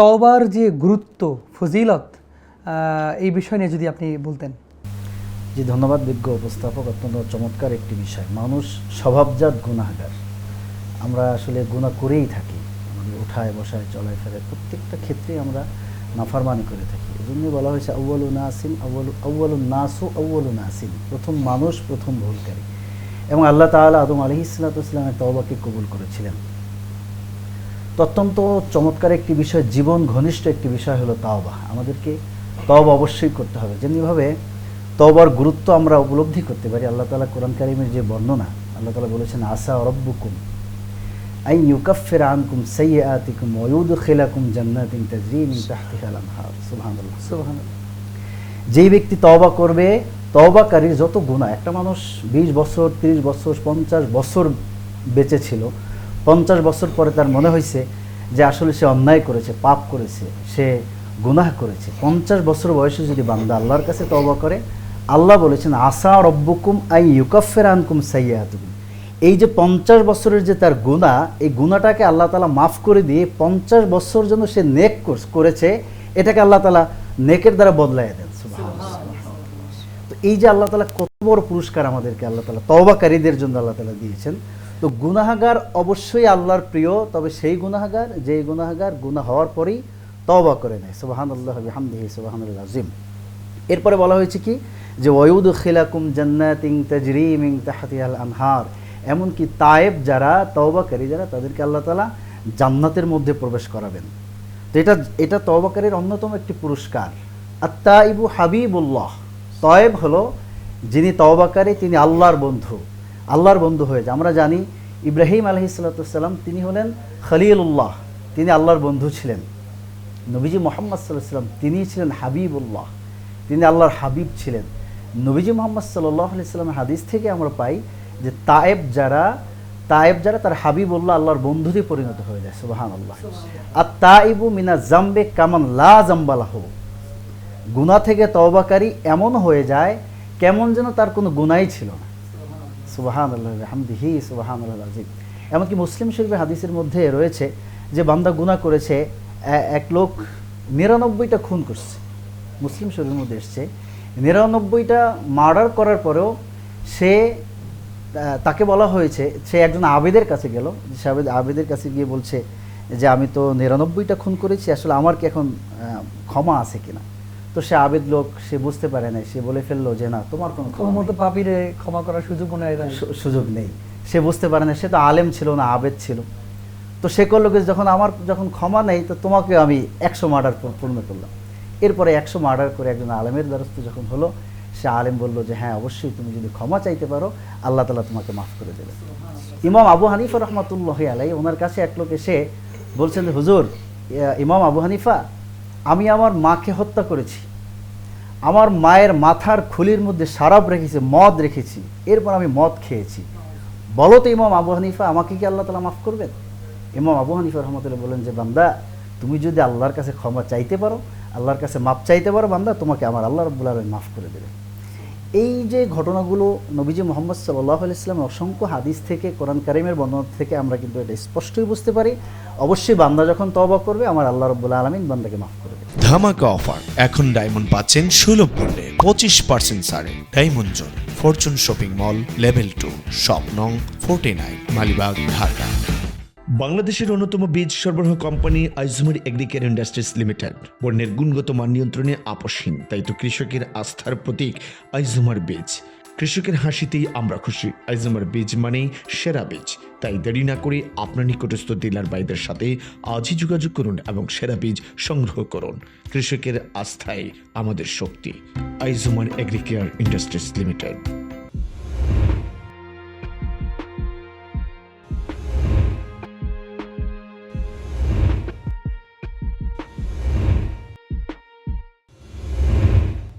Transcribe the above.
তওবার যে গুরুত্ব, ফজিলত এই বিষয় নিয়ে যদি আপনি বলতেন। জি, ধন্যবাদ বিজ্ঞ উপস্থাপক। অত্যন্ত চমৎকার একটি বিষয়। মানুষ স্বভাবজাত গুণাগার আমরা আসলে গুণা করেই থাকি। আমাদের ওঠায় বসায়, চলায় ফেরায় প্রত্যেকটা ক্ষেত্রেই আমরা নাফারমানি করে থাকি। এই জন্যই বলা হয়েছে আউ্বালু নাসিন আউ্বালু আউ্বালু নাসু আউ্বালু নাসিন। প্রথম মানুষ, প্রথম ভুলকারী। এবং আল্লাহ তাআলা আদম আলহি তওবাকে কবুল করেছিলেন। অত্যন্ত চমৎকার একটি বিষয় জীবন ঘনিষ্ঠ একটি বিষয় হলো তাওবা। আমাদেরকে তওবা অবশ্যই করতে হবে। যেমনিভাবে তওবার গুরুত্ব আমরা উপলব্ধি করতে পারি আল্লাহ তাআলা কোরআন কারিমের যে বর্ণনা আল্লাহ তাআলা বলেছেন আসা রব্বুকুম আই ইউকাফির আনকুম সাইয়্যাতিকুম ওয়া ইউদখিলাকুম জান্নাতিন তাজরি মিন তাহতিহাল আনহার সুবহানাল্লাহ। সুবহানাল্লাহ। যেই ব্যক্তি তওবা করবে তওবাকারীর যত গুণা একটা মানুষ বিশ বছর তিরিশ বছর পঞ্চাশ বছর বেঁচে ছিল পঞ্চাশ বছর পরে তার মনে হয়েছে যে আসলে সে অন্যায় করেছে, পাপ করেছে, সে গুনাহ করেছে। পঞ্চাশ বছর বয়সে যদি বান্দা আল্লাহর কাছে তওবা করে, আল্লাহ বলেছেন, আসা রব্বুকুম আই ইউকাফের আনকুম সাইয়াতুকুম এই যে পঞ্চাশ বছরের যে তার গুণা এই গুণাটাকে আল্লাহ তালা মাফ করে দিয়ে পঞ্চাশ বছর জন্য সে নেক করেছে, এটাকে আল্লাহ তালা নেকের দ্বারা বদলাইয়া দেন। তো এই যে আল্লাহ তালা কত বড় পুরস্কার আমাদেরকে আল্লাহ তালা তওবাকারীদের জন্য আল্লাহ তালা দিয়েছেন তো গুনাহাগার অবশ্যই আল্লাহর প্রিয়, তবে সেই গুনাহাগার, যেই গুনাহাগার গুনাহ হওয়ার পরেই তওবা করে নেয়। সুবাহান হামদিহি সুবাহান আজিম এরপরে বলা হয়েছে কি? যে ওয়ুদ খিলাকুম জান্নাতিং তাজরিমিং তাহাতিয়াল আনহার। এমনকি তায়েব যারা তওবাকারী, যারা তাদেরকে আল্লাহ তালা জান্নাতের মধ্যে প্রবেশ করাবেন। তো এটা এটা তওবাকারীর অন্যতম একটি পুরস্কার। আত্মা ইবু হাবিবুল্লাহ। তয়েব হলো যিনি তওবাকারী, তিনি আল্লাহর বন্ধু। আল্লাহর বন্ধু হয়ে যায়। আমরা জানি ইব্রাহিম আলহিসাল্লাম তিনি হলেন খলিলুল্লাহ তিনি আল্লাহর বন্ধু ছিলেন। নবীজি মোহাম্মদ সাল্লাহ সাল্লাম তিনিই ছিলেন হাবিবুল্লাহ তিনি আল্লাহর হাবিব ছিলেন। নবীজি মোহাম্মদ সাল্লাহ সাল্লামের হাদিস থেকে আমরা পাই যে তায়েব যারা তায়েব যারা তার হাবিবুল্লাহ আল্লাহর বন্ধুতে পরিণত হয়ে যায় সুবাহান আল্লাহ আর তাইবু মিনা জাম্বে কামান লা জাম্বালাহ গুণা থেকে তওবাকারী এমন হয়ে যায় কেমন যেন তার কোনো গুনাই ছিল না। সুবাহান আল্লাহ আল্লাহ আজিম এমনকি মুসলিম শরীফের হাদিসের মধ্যে রয়েছে যে, বান্দা গুনাহ করেছে এক লোক নিরানব্বইটা খুন করছে। মুসলিম শরীফের মধ্যে এসছে, নিরানব্বইটা মার্ডার করার পরেও সে তাকে বলা হয়েছে, সে একজন আবেদের কাছে গেল সে আবেদ, আবেদের কাছে গিয়ে বলছে যে, আমি তো নিরানব্বইটা খুন করেছি, আসলে আমার কি এখন ক্ষমা আছে কিনা? তো সে আবেদ লোক সে বুঝতে পারে না সে বলে ফেলল যে না তোমার কোনো ক্ষমা মতো পাপিরে ক্ষমা করার সুযোগ মনে হয় সুযোগ নেই। সে বুঝতে পারে না সে তো আলেম ছিল না আবেদ ছিল। তো সে করল যখন আমার যখন ক্ষমা নেই তো তোমাকে আমি একশো মার্ডার পূর্ণ করলাম। এরপরে একশো মার্ডার করে একজন আলেমের দ্বারস্থ যখন হলো সে আলেম বলল যে হ্যাঁ অবশ্যই তুমি যদি ক্ষমা চাইতে পারো আল্লাহ তালা তোমাকে মাফ করে দেবে ইমাম আবু হানিফা রহমতুল্লাহ আলাই ওনার কাছে এক লোক এসে বলছেন যে, হুজুর ইমাম আবু হানিফা আমি আমার মাকে হত্যা করেছি। আমার মায়ের মাথার খুলির মধ্যে সারাপ রেখেছি, মদ রেখেছি। এরপর আমি মদ খেয়েছি। বলো তো ইমাম আবু হানিফা, আমাকে কি আল্লাহ তালা মাফ করবেন? ইমাম আবু হানিফা রহমতুল্লাহ বলেন যে, বান্দা, তুমি যদি আল্লাহর কাছে ক্ষমা চাইতে পারো, আল্লাহর কাছে মাপ চাইতে পারো, বান্দা, তোমাকে আমার আল্লাহ রব্বুল মাফ করে দেবে। এই যে ঘটনাগুলো নবীজি মোহাম্মদ সাল্লাহ ইসলামের অসংখ্য হাদিস থেকে, কোরআন কারিমের বর্ণনা থেকে আমরা কিন্তু এটা স্পষ্টই বুঝতে পারি। অবশ্যই বান্দা যখন তওবা করবে, আমার আল্লাহ রব্বুল আলমিন বান্দাকে মাফ করবে ধামাকা অফার। এখন ডায়মন্ড পাচ্ছেন সুলভ মূল্যে পঁচিশ পার্সেন্ট ছাড়ে diamond zone, fortune shopping mall, level two shop নং ফোর্টি নাইন, মালিবাগ, ঢাকা। বাংলাদেশের অন্যতম বীজ সরবরাহ কোম্পানি আইজুমার এগ্রিকেয়ার ইন্ডাস্ট্রিজ লিমিটেড। পণ্যের গুণগত মান নিয়ন্ত্রণে আপসহীন তাই তো কৃষকের আস্থার প্রতীক আইজুমার বীজ। কৃষকের হাসিতেই আমরা খুশি, আইজুমার বীজ মানেই সেরা বীজ। তাই দেরি না করে আপনার নিকটস্থ ডিলার বাইদের সাথে আজই যোগাযোগ করুন এবং সেরা বীজ সংগ্রহ করুন। কৃষকের আস্থায় আমাদের শক্তি। Aijumar agricare industries limited.